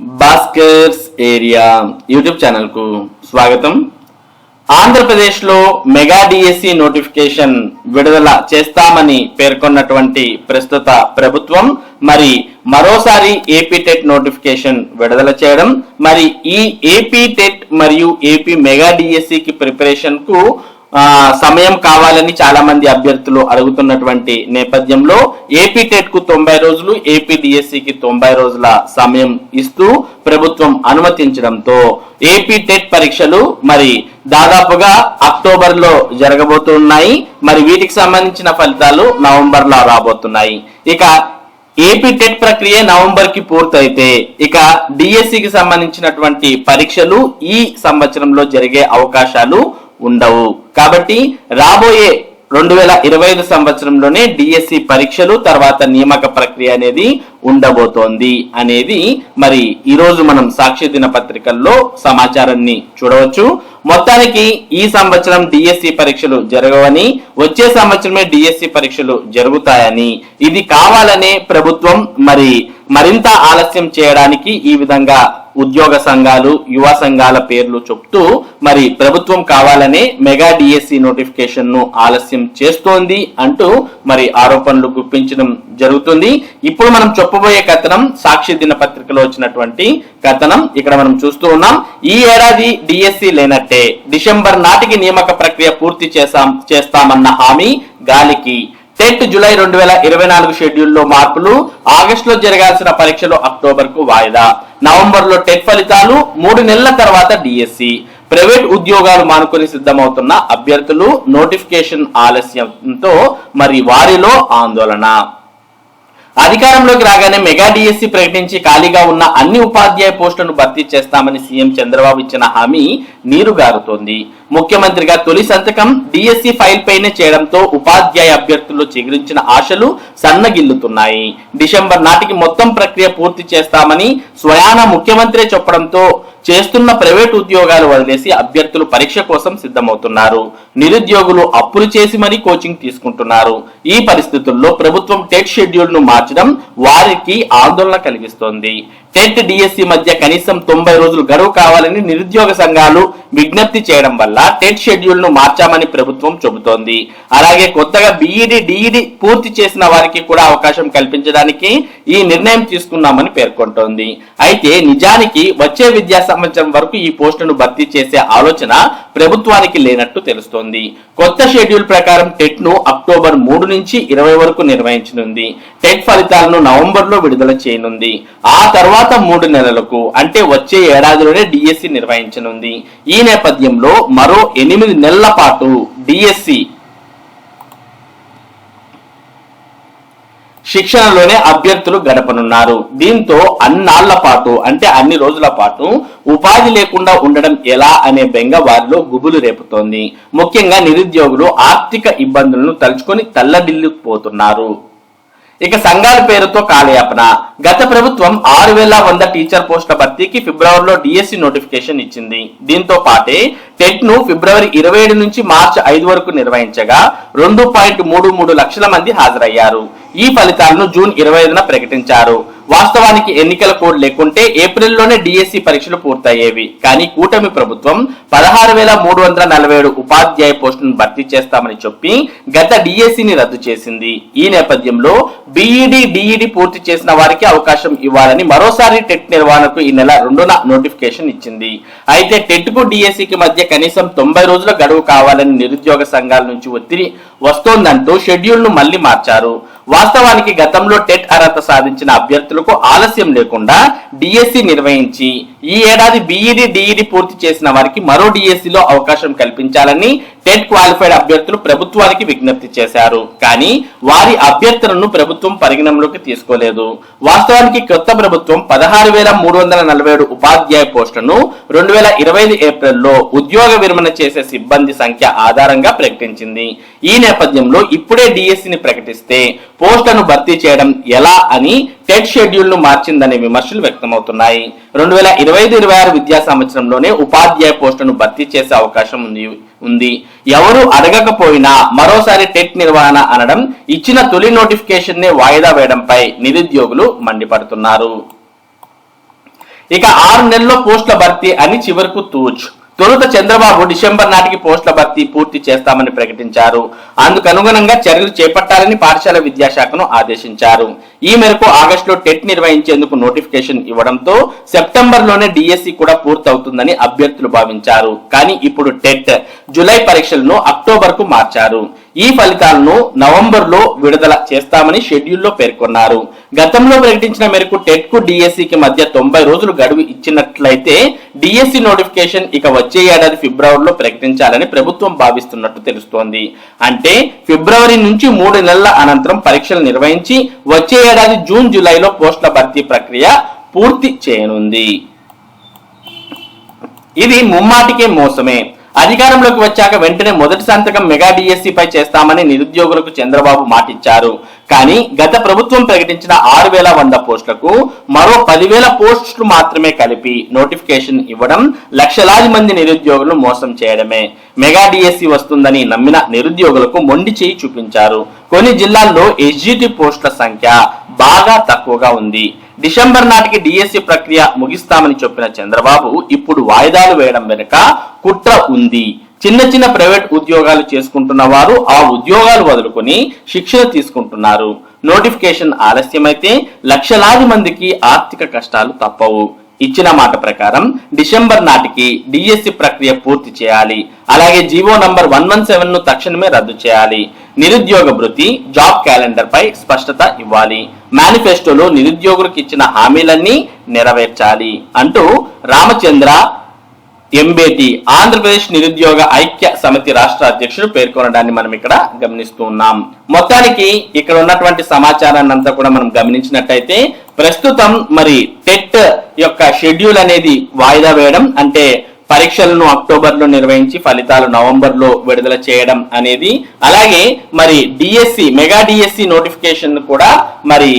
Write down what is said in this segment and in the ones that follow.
Bhaskar's area YouTube ఛానల్కు స్వాగతం ఆంధ్రప్రదేశ్లో మెగా డిఎస్సి నోటిఫికేషన్ విడుదల చేస్తామని పేర్కొన్నటువంటి ప్రస్తుత ప్రభుత్వం మరి మరోసారి ఏపీ టెట్ నోటిఫికేషన్ విడుదల చేయడం మరి ఈ ఏపీ టెట్ మరియు ఏపీ మెగా డిఎస్సికి ప్రిపరేషన్కు సమయం కావాలని చాలా మంది అభ్యర్థులు అడుగుతున్నటువంటి నేపథ్యంలో ఏపీ టెట్కు తొంభై రోజులు ఏపీ డిఎస్సికి తొంభై రోజుల సమయం ఇస్తూ ప్రభుత్వం అనుమతించడంతో ఏపీ టెట్ పరీక్షలు మరి దాదాపుగా అక్టోబర్లో జరగబోతున్నాయి. మరి వీటికి సంబంధించిన ఫలితాలు నవంబర్లో రాబోతున్నాయి. ఇక ఏపీ టెట్ ప్రక్రియ నవంబర్కి పూర్తయితే ఇక డిఎస్సికి సంబంధించినటువంటి పరీక్షలు ఈ సంవత్సరంలో జరిగే అవకాశాలు ఉండవు. కాబట్టి రాబోయే రెండు వేల ఇరవై ఐదు సంవత్సరంలోనే డిఎస్సి పరీక్షలు తర్వాత నియామక ప్రక్రియ అనేది ఉండబోతోంది అనేది మరి ఈ రోజు మనం సాక్షి దినపత్రికల్లో సమాచారాన్ని చూడవచ్చు. మొత్తానికి ఈ సంవత్సరం డిఎస్సి పరీక్షలు జరగవని వచ్చే సంవత్సరమే డిఎస్సి పరీక్షలు జరుగుతాయని. ఇది కావాలనే ప్రభుత్వం మరి మరింత ఆలస్యం చేయడానికి ఈ విధంగా ఉద్యోగ సంఘాలు యువ సంఘాల పేర్లు చెప్తూ మరి ప్రభుత్వం కావాలనే మెగా డిఎస్సి నోటిఫికేషన్ను ఆలస్యం చేస్తోంది అంటూ మరి ఆరోపణలు గుప్పించడం జరుగుతుంది. ఇప్పుడు మనం చెప్పబోయే కథనం సాక్షి దినపత్రికలో వచ్చినటువంటి కథనం. ఇక్కడ మనం చూస్తూ ఉన్నాం. ఈ ఏడాది డిఎస్సి లేనట్టే డిసెంబర్ నాటికి నియామక ప్రక్రియ పూర్తి చేసాం చేస్తామన్న హామీ గాలికి. టెట్ జూలై రెండు వేల ఇరవై నాలుగు షెడ్యూల్లో మార్పులు ఆగస్టులో జరగాల్సిన పరీక్షలు అక్టోబర్కు వాయిదా. నవంబర్లో టెట్ ఫలితాలు మూడు నెలల తర్వాత డిఎస్సి ప్రైవేట్ ఉద్యోగాలు మానుకొని సిద్ధమవుతున్న అభ్యర్థులు నోటిఫికేషన్ ఆలస్యంతో మరి వారిలో ఆందోళన. అధికారంలోకి రాగానే మెగా డిఎస్సి ప్రకటించి ఖాళీగా ఉన్న అన్ని ఉపాధ్యాయ పోస్టులను భర్తీ చేస్తామని సీఎం చంద్రబాబు ఇచ్చిన హామీ నీరుగారుతోంది. ముఖ్యమంత్రిగా తొలి సంతకం డిఎస్సి ఫైల్ పైనే చేయడంతో ఉపాధ్యాయ అభ్యర్థుల్లో చిగురించిన ఆశలు సన్నగిల్లుతున్నాయి. డిసెంబర్ నాటికి మొత్తం ప్రక్రియ పూర్తి చేస్తామని స్వయాన ముఖ్యమంత్రి చెప్పడంతో చేస్తున్న ప్రైవేట్ ఉద్యోగాలు వదిలేసి అభ్యర్థులు పరీక్ష కోసం సిద్ధమవుతున్నారు. నిరుద్యోగులు అప్పులు చేసి మరీ కోచింగ్ తీసుకుంటున్నారు. ఈ పరిస్థితుల్లో ప్రభుత్వం టెట్ షెడ్యూల్ను మార్చడం వారికి ఆందోళన కలిగిస్తోంది. టెట్ డిఎస్సి మధ్య కనీసం తొంభై రోజులు గడువు కావాలని నిరుద్యోగ సంఘాలు విజ్ఞప్తి చేయడం వల్ల టెట్ షెడ్యూల్ను మార్చామని ప్రభుత్వం చెబుతోంది. అలాగే కొత్తగా బీఈడి డిఈడి పూర్తి చేసిన వారికి కూడా అవకాశం కల్పించడానికి ఈ నిర్ణయం తీసుకున్నామని పేర్కొంటోంది. అయితే నిజానికి వచ్చే విద్యా సంవత్సరం వరకు ఈ పోస్టును భర్తీ చేసే ఆలోచన ప్రభుత్వానికి లేనట్టు తెలుస్తోంది. కొత్త షెడ్యూల్ ప్రకారం టెట్ను అక్టోబర్ మూడు నుంచి ఇరవై వరకు నిర్వహించనుంది. టెట్ ఫలితాలను నవంబర్లో విడుదల చేయనుంది. ఆ తర్వాత మూడు నెలలకు అంటే వచ్చే ఏడాదిలోనే డిఎస్సి నిర్వహించనుంది. ఈ నేపథ్యంలో మరో ఎనిమిది నెలల పాటు డిఎస్సి శిక్షణలోనే అభ్యర్థులు గడపనున్నారు. దీంతో అన్నాళ్ళ పాటు అంటే అన్ని రోజుల పాటు ఉపాధి లేకుండా ఉండడం ఎలా అనే బెంగ వారిలో గుబులు రేపుతోంది. ముఖ్యంగా నిరుద్యోగులు ఆర్థిక ఇబ్బందులను తలుచుకొని తల్లడిల్లిపోతున్నారు. ఇక సంఘాల పేరుతో కాలయాపన. గత ప్రభుత్వం ఆరు వేల వంద టీచర్ పోస్టుల భర్తీకి ఫిబ్రవరిలో డిఎస్సి నోటిఫికేషన్ ఇచ్చింది. దీంతో పాటే టెట్ను ఫిబ్రవరి ఇరవై ఏడు నుంచి మార్చి ఐదు వరకు నిర్వహించగా రెండు పాయింట్ మూడు మూడు లక్షల మంది హాజరయ్యారు. ఈ ఫలితాలను జూన్ ఇరవై ఐదున ప్రకటించారు. వాస్తవానికి ఎన్నికల కోడ్ లేకుంటే ఏప్రిల్లోనే డిఎస్సి పరీక్షలు పూర్తయ్యేవి. కానీ కూటమి ప్రభుత్వం పదహారు వేల మూడు వందల నలభై ఏడు ఉపాధ్యాయ పోస్టును భర్తీ చేస్తామని చెప్పి గత డిఎస్సిని రద్దు చేసింది. ఈ నేపథ్యంలో బీఈడి డిఈడి పూర్తి చేసిన వారికి అవకాశం ఇవ్వాలని మరోసారి టెట్ నిర్వహణకు ఈ నెల రెండున నోటిఫికేషన్ ఇచ్చింది. అయితే టెట్కు డిఎస్సికి మధ్య కనీసం తొంభై రోజుల గడువు కావాలని నిరుద్యోగ సంఘాల నుంచి ఒత్తిడి వస్తోందంటూ షెడ్యూల్ను మళ్ళీ మార్చారు. వాస్తవానికి గతంలో టెట్ అర్హత సాధించిన అభ్యర్థులకు ఆలస్యం లేకుండా డిఎస్సి నిర్వహించి ఈ ఏడాది బీఈడి డిఈడి పూర్తి చేసిన వారికి మరో డిఎస్సిలో అవకాశం కల్పించాలని టెట్ క్వాలిఫైడ్ అభ్యర్థులు ప్రభుత్వానికి విజ్ఞప్తి చేశారు. కానీ వారి అభ్యర్థులను ప్రభుత్వం పరిగణనలోకి తీసుకోలేదు. వాస్తవానికి కొత్త ప్రభుత్వం పదహారు వేల మూడు వందల నలభై ఏడు ఉపాధ్యాయ పోస్టును రెండు వేల ఇరవై ఐదు ఏప్రిల్లో ఉద్యోగ విరమణ చేసే సిబ్బంది సంఖ్య ఆధారంగా ప్రకటించింది. ఈ నేపథ్యంలో ఇప్పుడే డిఎస్సిని ప్రకటిస్తే పోస్టులను భర్తీ చేయడం ఎలా అని టెట్ షెడ్యూల్ను మార్చిందనే విమర్శలు వ్యక్తమవుతున్నాయి. రెండు వేల ఇరవై ఐదు ఇరవై ఆరు విద్యా సంవత్సరంలోనే ఉపాధ్యాయ పోస్టును భర్తీ చేసే అవకాశం ఉంది. ఉంది. ఎవరు అడగకపోయినా మరోసారి టెట్ నిర్వహణ అనడం ఇచ్చిన తొలి నోటిఫికేషన్ నే వాయిదా వేయడంపై నిరుద్యోగులు మండిపడుతున్నారు. ఇక ఆరు నెలల్లో పోస్టుల భర్తీ అని చివరకు తూచ్ తొలుత చంద్రబాబు డిసెంబర్ నాటికి పోస్టుల భర్తీ పూర్తి చేస్తామని ప్రకటించారు. అందుకనుగుణంగా చర్యలు చేపట్టాలని పాఠశాల విద్యాశాఖను ఆదేశించారు. ఈ మేరకు ఆగస్టులో టెట్ నిర్వహించేందుకు నోటిఫికేషన్ ఇవ్వడంతో సెప్టెంబర్లోనే డిఎస్సి కూడా పూర్తవుతుందని అభ్యర్థులు భావించారు. కానీ ఇప్పుడు టెట్ జూలై పరీక్షలను అక్టోబర్కు మార్చారు. ఈ ఫలితాలను నవంబర్లో విడుదల చేస్తామని షెడ్యూల్లో పేర్కొన్నారు. గతంలో ప్రకటించిన మేరకు టెట్కు మధ్య తొంభై రోజులు గడువు ఇచ్చినట్లయితే డిఎస్సి నోటిఫికేషన్ ఇక వచ్చే ఏడాది ఫిబ్రవరిలో ప్రకటించాలని ప్రభుత్వం భావిస్తున్నట్టు తెలుస్తోంది. అంటే ఫిబ్రవరి నుంచి మూడు నెలల అనంతరం పరీక్షలు నిర్వహించి వచ్చే ఏడాది జూన్ జూలైలో పోస్టుల భర్తీ ప్రక్రియ పూర్తి చేయనుంది. ఇది ముమ్మాటికే మోసమే. అధికారంలోకి వచ్చాక వెంటనే మొదటి సంతకం మెగా డిఎస్సి పై చేస్తామని నిరుద్యోగులకు చంద్రబాబు మాటిచ్చారు. కానీ గత ప్రభుత్వం ప్రకటించిన ఆరు వేల వంద పోస్టులకు మరో పదివేల పోస్టులు మాత్రమే కలిపి నోటిఫికేషన్ ఇవ్వడం లక్షలాది మంది నిరుద్యోగులను మోసం చేయడమే. మెగా డిఎస్సి వస్తుందని నమ్మిన నిరుద్యోగులకు మొండి చేయి చూపించారు. కొన్ని జిల్లాల్లో ఎస్జిటి పోస్టుల సంఖ్య బాగా తక్కువగా ఉంది. డిసెంబర్ నాటికి డిఎస్సి ప్రక్రియ ముగిస్తామని చెప్పిన చంద్రబాబు ఇప్పుడు వాయిదాలు వేయడం వెనుక కుట్ర ఉంది. చిన్న చిన్న ప్రైవేట్ ఉద్యోగాలు చేసుకుంటున్న వారు ఆ ఉద్యోగాలు వదులుకొని శిక్షణ తీసుకుంటున్నారు. నోటిఫికేషన్ ఆలస్యమైతే లక్షలాది మందికి ఆర్థిక కష్టాలు తప్పవు. ఇచ్చిన మాట ప్రకారం డిసెంబర్ నాటికి డిఎస్సి ప్రక్రియ పూర్తి చేయాలి. అలాగే జీవో నంబర్ వన్ వన్ సెవెన్ను తక్షణమే రద్దు చేయాలి. నిరుద్యోగ భృతి జాబ్ క్యాలెండర్ పై స్పష్టత ఇవ్వాలి. మేనిఫెస్టోలో నిరుద్యోగులకు ఇచ్చిన హామీలన్నీ నెరవేర్చాలి అంటూ రామచంద్ర ఎంబేటి ఆంధ్రప్రదేశ్ నిరుద్యోగ ఐక్య సమితి రాష్ట్ర అధ్యక్షుడు పేర్కొనడాన్ని మనం ఇక్కడ గమనిస్తూ ఉన్నాం. మొత్తానికి ఇక్కడ ఉన్నటువంటి సమాచారాన్ని అంతా కూడా మనం గమనించినట్టయితే ప్రస్తుతం మరి టెట్ యొక్క షెడ్యూల్ అనేది వాయిదా వేయడం అంటే పరీక్షలను అక్టోబర్లో నిర్వహించి ఫలితాలు నవంబర్లో విడుదల చేయడం అనేది. అలాగే మరి డిఎస్సి మెగా డిఎస్సి నోటిఫికేషన్ కూడా మరి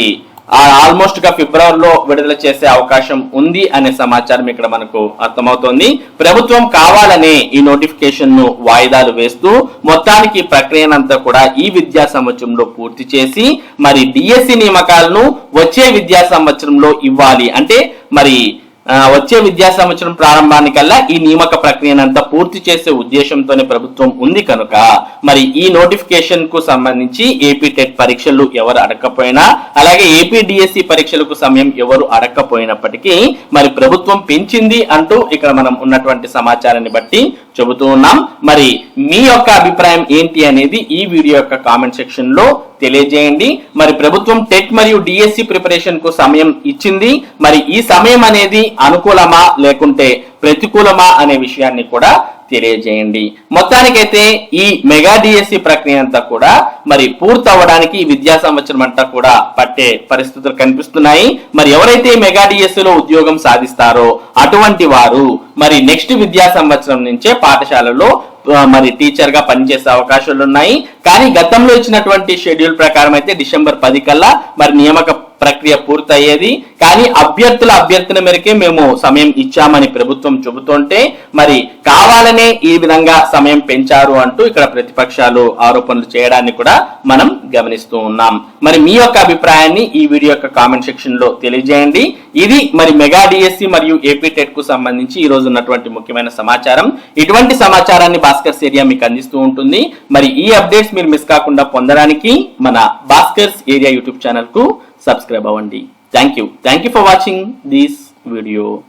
ఆల్మోస్ట్గా ఫిబ్రవరిలో విడుదల చేసే అవకాశం ఉంది అనే సమాచారం ఇక్కడ మనకు అర్థమవుతోంది. ప్రభుత్వం కావాలనే ఈ నోటిఫికేషన్ను వాయిదాలు వేస్తూ మొత్తానికి ప్రక్రియనంతా కూడా ఈ విద్యా సంవత్సరంలో పూర్తి చేసి మరి డిఎస్సి నియామకాలను వచ్చే విద్యా సంవత్సరంలో ఇవ్వాలి. అంటే మరి వచ్చే విద్యా సంవత్సరం ప్రారంభానికల్లా ఈ నియామక ప్రక్రియనంతా పూర్తి చేసే ఉద్దేశంతోనే ప్రభుత్వం ఉంది కనుక మరి ఈ నోటిఫికేషన్కు సంబంధించి ఏపీ టెట్ పరీక్షలు ఎవరు అడగకపోయినా అలాగే ఏపీ డిఎస్సి పరీక్షలకు సమయం ఎవరు అడగకపోయినప్పటికీ మరి ప్రభుత్వం పెంచింది అంటూ ఇక్కడ మనం ఉన్నటువంటి సమాచారాన్ని బట్టి చెబుతూ ఉన్నాం. మరి మీ యొక్క అభిప్రాయం ఏంటి అనేది ఈ వీడియో యొక్క కామెంట్ సెక్షన్లో తెలియజేయండి. మరి ప్రభుత్వం టెట్ మరియు డిఎస్సి ప్రిపరేషన్కు సమయం ఇచ్చింది. మరి ఈ సమయం అనేది అనుకూలమా లేకుంటే ప్రతికూలమా అనే విషయాన్ని కూడా తెలియజేయండి. మొత్తానికైతే ఈ మెగా డిఎస్సి ప్రక్రియ అంతా కూడా మరి పూర్తి అవ్వడానికి విద్యా సంవత్సరం అంతా కూడా పట్టే పరిస్థితులు కనిపిస్తున్నాయి. మరి ఎవరైతే మెగా డిఎస్సిలో ఉద్యోగం సాధిస్తారో అటువంటి వారు మరి నెక్స్ట్ విద్యా సంవత్సరం నుంచే పాఠశాలలో మరి టీచర్గా పనిచేసే అవకాశాలు ఉన్నాయి కానీ గతంలో ఇచ్చినటువంటి షెడ్యూల్ ప్రకారం అయితే డిసెంబర్ పది కల్లా మరి నియామక ప్రక్రియ పూర్తయ్యేది. కానీ అభ్యర్థుల అభ్యర్థన మేరకే మేము సమయం ఇచ్చామని ప్రభుత్వం చెబుతుంటే మరి కావాలనే ఈ విధంగా సమయం పెంచారు అంటూ ఇక్కడ ప్రతిపక్షాలు ఆరోపణలు చేయడాన్ని కూడా మనం గమనిస్తూ ఉన్నాం. మరి మీ యొక్క అభిప్రాయాన్ని ఈ వీడియో యొక్క కామెంట్ సెక్షన్లో తెలియజేయండి. ఇది మరి మెగా డిఎస్సి మరియు ఏపీ టెట్కు సంబంధించి ఈ రోజు ఉన్నటువంటి ముఖ్యమైన సమాచారం. ఇటువంటి సమాచారాన్ని భాస్కర్స్ ఏరియా మీకు అందిస్తూ ఉంటుంది. మరి ఈ అప్డేట్స్ మీరు మిస్ కాకుండా పొందడానికి మన భాస్కర్స్ ఏరియా యూట్యూబ్ ఛానల్కు subscribe avanti thank you. Thank you for watching this video.